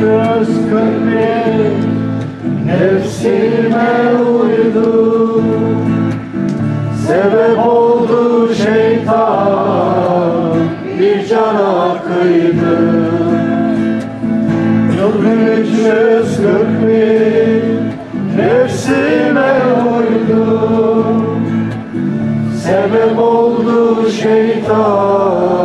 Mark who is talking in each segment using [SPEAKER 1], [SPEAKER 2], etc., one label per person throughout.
[SPEAKER 1] Göz kırpı Nefsime uydu. Sebep oldu şeytan. Bir cana kıydı. Çılgın üç kırpı Nefsime uydu. Sebep oldu şeytan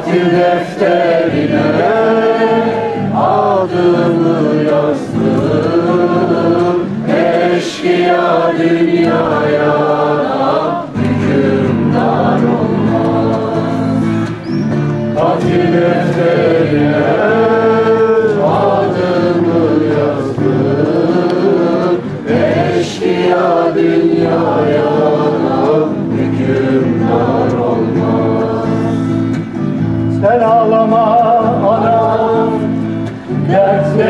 [SPEAKER 1] Katil defterine adımı yazdım. Eşkıya dünyaya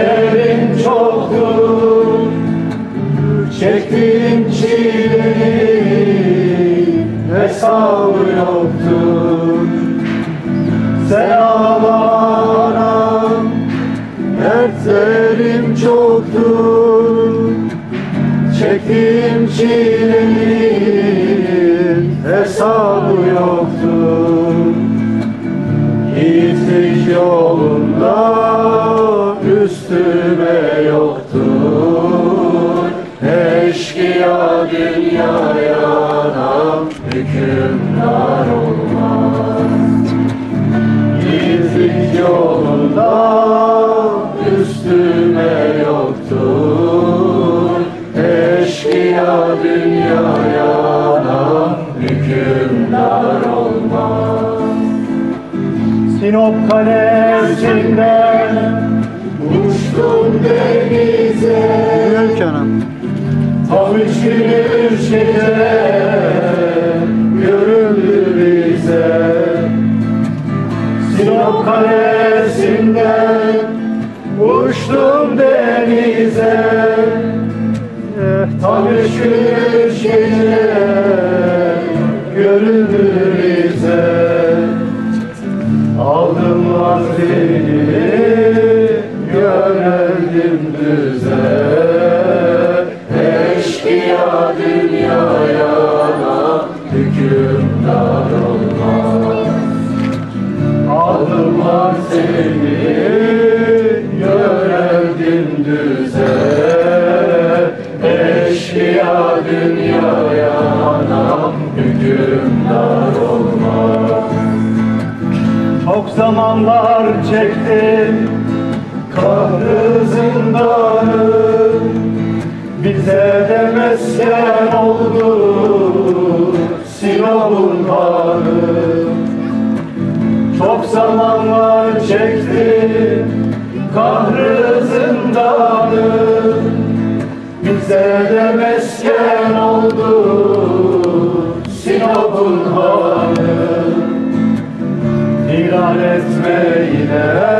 [SPEAKER 1] Dertlerin çoktur. Çektiğim çilenin Hesabı yoktur. Sen ağlama anam Dertlerim çoktur. Çektiğim çilenin Hesabı yoktur üstüme yoktur. Eşkıya dünyaya nam hükümdar olmaz. Yiğitlik yolunda üstüme yoktur. Eşkıya dünyaya nam hükümdar olmaz. Sinop kalesinden uçtum denize.
[SPEAKER 2] Ki anam.
[SPEAKER 1] Tam üç gün üç gece göründü bize. Sinop kalesinden uçtum denize. Tam üç gün üç gece yöneldim düze Eşkıya dünyaya hükümdar olmaz. Aldım vaktini, yöneldim düze Eşkıya dünyaya anam hükümdar olmaz. Çok zamanlar çektim kahrı zindanı Bize de mesken oldu. Sinop'un kanı. Çok zamanlar çektim kahrı zindanı. Bize de mesken oldu. Sinop'un kanı. İlan etmeyle buldum